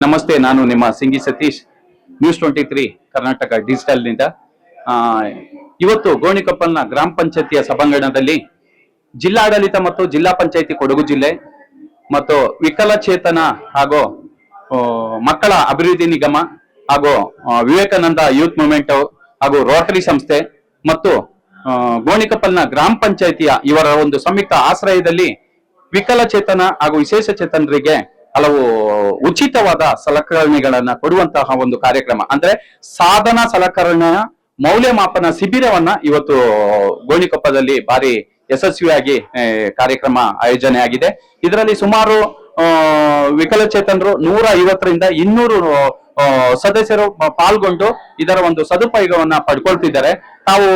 ನಮಸ್ತೆ, ನಾನು ನಿಮ್ಮ ಸಿಂಗಿ Satish. News twenty three Karnataka ಡಿಜಿಟಲ್ನಿಂದ. ಇವತ್ತು ಗೋಣಿಕೊಪ್ಪಲ್ನ ಗ್ರಾಮ ಪಂಚಾಯತಿಯ ಸಭಾಂಗಣದಲ್ಲಿ ಜಿಲ್ಲಾಡಳಿತ ಮತ್ತು ಜಿಲ್ಲಾ ಪಂಚಾಯತಿ ಕೊಡಗು ಜಿಲ್ಲೆ ಮತ್ತು ವಿಕಲಚೇತನ ಹಾಗೂ ಮಕ್ಕಳ ಅಭಿವೃದ್ಧಿ ನಿಗಮ ಹಾಗೂ ವಿವೇಕಾನಂದ ಯೂತ್ ಮೂವ್ಮೆಂಟ್ ಹಾಗೂ ರೋಟರಿ ಸಂಸ್ಥೆ ಮತ್ತು ಗೋಣಿಕೊಪ್ಪಲ್ನ ಗ್ರಾಮ ಪಂಚಾಯತಿಯ ಇವರ ಒಂದು ಸಂಯುಕ್ತ ಆಶ್ರಯದಲ್ಲಿ ವಿಕಲಚೇತನ ಹಾಗೂ ವಿಶೇಷ ಚೇತನರಿಗೆ ಹಲವು ಉಚಿತವಾದ ಸಲಕರಣೆಗಳನ್ನ ಕೊಡುವಂತಹ ಒಂದು ಕಾರ್ಯಕ್ರಮ. ಅಂದ್ರೆ ಸಾಧನ ಸಲಕರಣೆಯ ಮೌಲ್ಯಮಾಪನ ಶಿಬಿರವನ್ನ ಇವತ್ತು ಗೋಣಿಕೊಪ್ಪದಲ್ಲಿ ಭಾರಿ ಯಶಸ್ವಿಯಾಗಿ ಕಾರ್ಯಕ್ರಮ ಆಯೋಜನೆ ಆಗಿದೆ. ಇದರಲ್ಲಿ ಸುಮಾರು ವಿಕಲಚೇತನರು ನೂರ ಐವತ್ತರಿಂದ ಇನ್ನೂರು ಸದಸ್ಯರು ಪಾಲ್ಗೊಂಡು ಇದರ ಒಂದು ಸದುಪಯೋಗವನ್ನ ಪಡ್ಕೊಳ್ತಿದ್ದಾರೆ. ತಾವು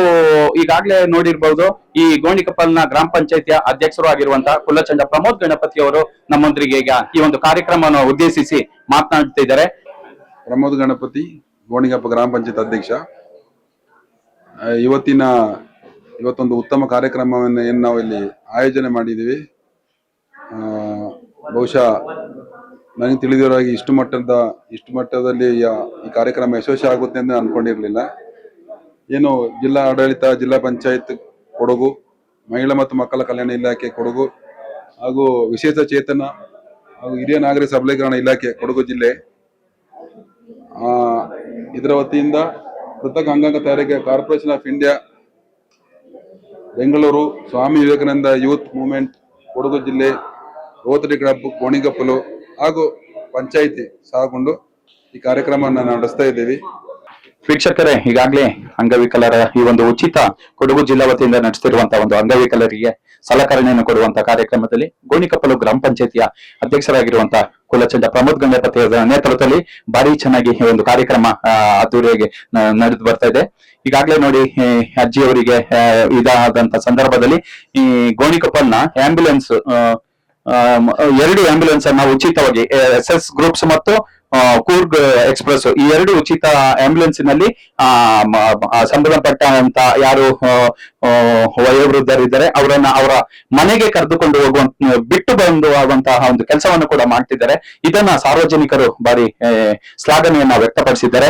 ಈಗಾಗಲೇ ನೋಡಿರ್ಬಹುದು ಈ ಗೋಣಿಕಪ್ಪಲ್ನ ಗ್ರಾಮ ಪಂಚಾಯತಿಯ ಅಧ್ಯಕ್ಷರು ಆಗಿರುವಂತಹ ಕುಲಚಂಡ ಪ್ರಮೋದ್ ಗಣಪತಿ ಅವರು ನಮ್ಮೊಂದಿಗೆ ಈಗ ಈ ಒಂದು ಕಾರ್ಯಕ್ರಮವನ್ನು ಉದ್ದೇಶಿಸಿ ಮಾತನಾಡುತ್ತಿದ್ದಾರೆ ಪ್ರಮೋದ್ ಗಣಪತಿ ಗೋಣಿಗಪ್ಪ ಗ್ರಾಮ ಪಂಚಾಯತ್ ಅಧ್ಯಕ್ಷ. ಇವತ್ತಿನ ಇವತ್ತೊಂದು ಉತ್ತಮ ಕಾರ್ಯಕ್ರಮವನ್ನು ಏನು ನಾವು ಇಲ್ಲಿ ಆಯೋಜನೆ ಮಾಡಿದ್ದೀವಿ. ಬಹುಶಃ ನನಗೆ ತಿಳಿದಿರೋ ಇಷ್ಟು ಮಟ್ಟದ, ಇಷ್ಟು ಮಟ್ಟದಲ್ಲಿ ಈ ಕಾರ್ಯಕ್ರಮ ಯಶಸ್ವಿ ಆಗುತ್ತೆ ಅಂತ ಅನ್ಕೊಂಡಿರ್ಲಿಲ್ಲ. ಏನು ಜಿಲ್ಲಾ ಆಡಳಿತ, ಜಿಲ್ಲಾ ಪಂಚಾಯತ್ ಕೊಡಗು, ಮಹಿಳಾ ಮತ್ತು ಮಕ್ಕಳ ಕಲ್ಯಾಣ ಇಲಾಖೆ ಕೊಡಗು, ಹಾಗೂ ವಿಶೇಷ ಚೇತನ ಹಾಗೂ ಹಿರಿಯ ನಾಗರಿಕ ಸಬಲೀಕರಣ ಇಲಾಖೆ ಕೊಡಗು ಜಿಲ್ಲೆ. ಇದರ ವತಿಯಿಂದ ಕೃತಕ ಅಂಗಾಂಗ ತಯಾರಿಕೆ corporation of India, Bengaluru Swami Vivekananda youth movement Kodagu ಜಿಲ್ಲೆ ರೋತರಿ ಕ್ಲಬ್, ಕೋಣಿಗಪ್ಪಲು ಹಾಗೂ ಪಂಚಾಯಿತಿ ಸಹಗೊಂಡು ಈ ಕಾರ್ಯಕ್ರಮವನ್ನು ನಡೆಸ್ತಾ ಇದ್ದೀವಿ. ವೀಕ್ಷಕರೇ, ಈಗಾಗಲೇ ಅಂಗವಿಕಲರ ಈ ಒಂದು ಉಚಿತ ಕೊಡಗು ಜಿಲ್ಲಾ ವತಿಯಿಂದ ನಡೆಸ್ತಿರುವಂತಹ ಒಂದು ಅಂಗವಿಕಲರಿಗೆ ಸಲಕರಣೆಯನ್ನು ಕೊಡುವಂತಹ ಕಾರ್ಯಕ್ರಮದಲ್ಲಿ ಗೋಣಿಕಪ್ಪಲು ಗ್ರಾಮ ಪಂಚಾಯತಿಯ ಅಧ್ಯಕ್ಷರಾಗಿರುವಂತಹ ಕುಲಚಂದ ಪ್ರಮೋದ್ ಗಂಗಪತಿ ನೇತೃತ್ವದಲ್ಲಿ ಭಾರಿ ಚೆನ್ನಾಗಿ ಈ ಒಂದು ಕಾರ್ಯಕ್ರಮ ಅದ್ದೂರಿಯಾಗಿ ನಡೆದು ಬರ್ತಾ ಇದೆ. ಈಗಾಗಲೇ ನೋಡಿ ಅಜ್ಜಿಯವರಿಗೆ ಇದಾದಂತ ಸಂದರ್ಭದಲ್ಲಿ ಈ ಗೋಣಿಕಪ್ಪಲ್ನ ಆಂಬ್ಯುಲೆನ್ಸ್ ಎರಡು ಆಂಬ್ಯುಲೆನ್ಸ್ ಅನ್ನ ಉಚಿತವಾಗಿ ಎಸ್ ಎಸ್ ಗ್ರೂಪ್ಸ್ ಮತ್ತು ಕೂರ್ಗ್ ಎಕ್ಸ್ಪ್ರೆಸ್ ಈ ಎರಡು ಉಚಿತ ಆಂಬ್ಯುಲೆನ್ಸ್ನಲ್ಲಿ ಸಂಬಂಧಪಟ್ಟಂತ ಯಾರು ವಯೋವೃದ್ಧರಿದ್ದಾರೆ ಅವರನ್ನ ಅವರ ಮನೆಗೆ ಕರೆದುಕೊಂಡು ಹೋಗುವಂತ, ಬಿಟ್ಟು ಬಂದು ಆಗುವಂತಹ ಒಂದು ಕೆಲಸವನ್ನು ಕೂಡ ಮಾಡ್ತಿದ್ದಾರೆ. ಇದನ್ನ ಸಾರ್ವಜನಿಕರು ಬಾರಿ ಶ್ಲಾಘನೆಯನ್ನ ವ್ಯಕ್ತಪಡಿಸಿದ್ದಾರೆ.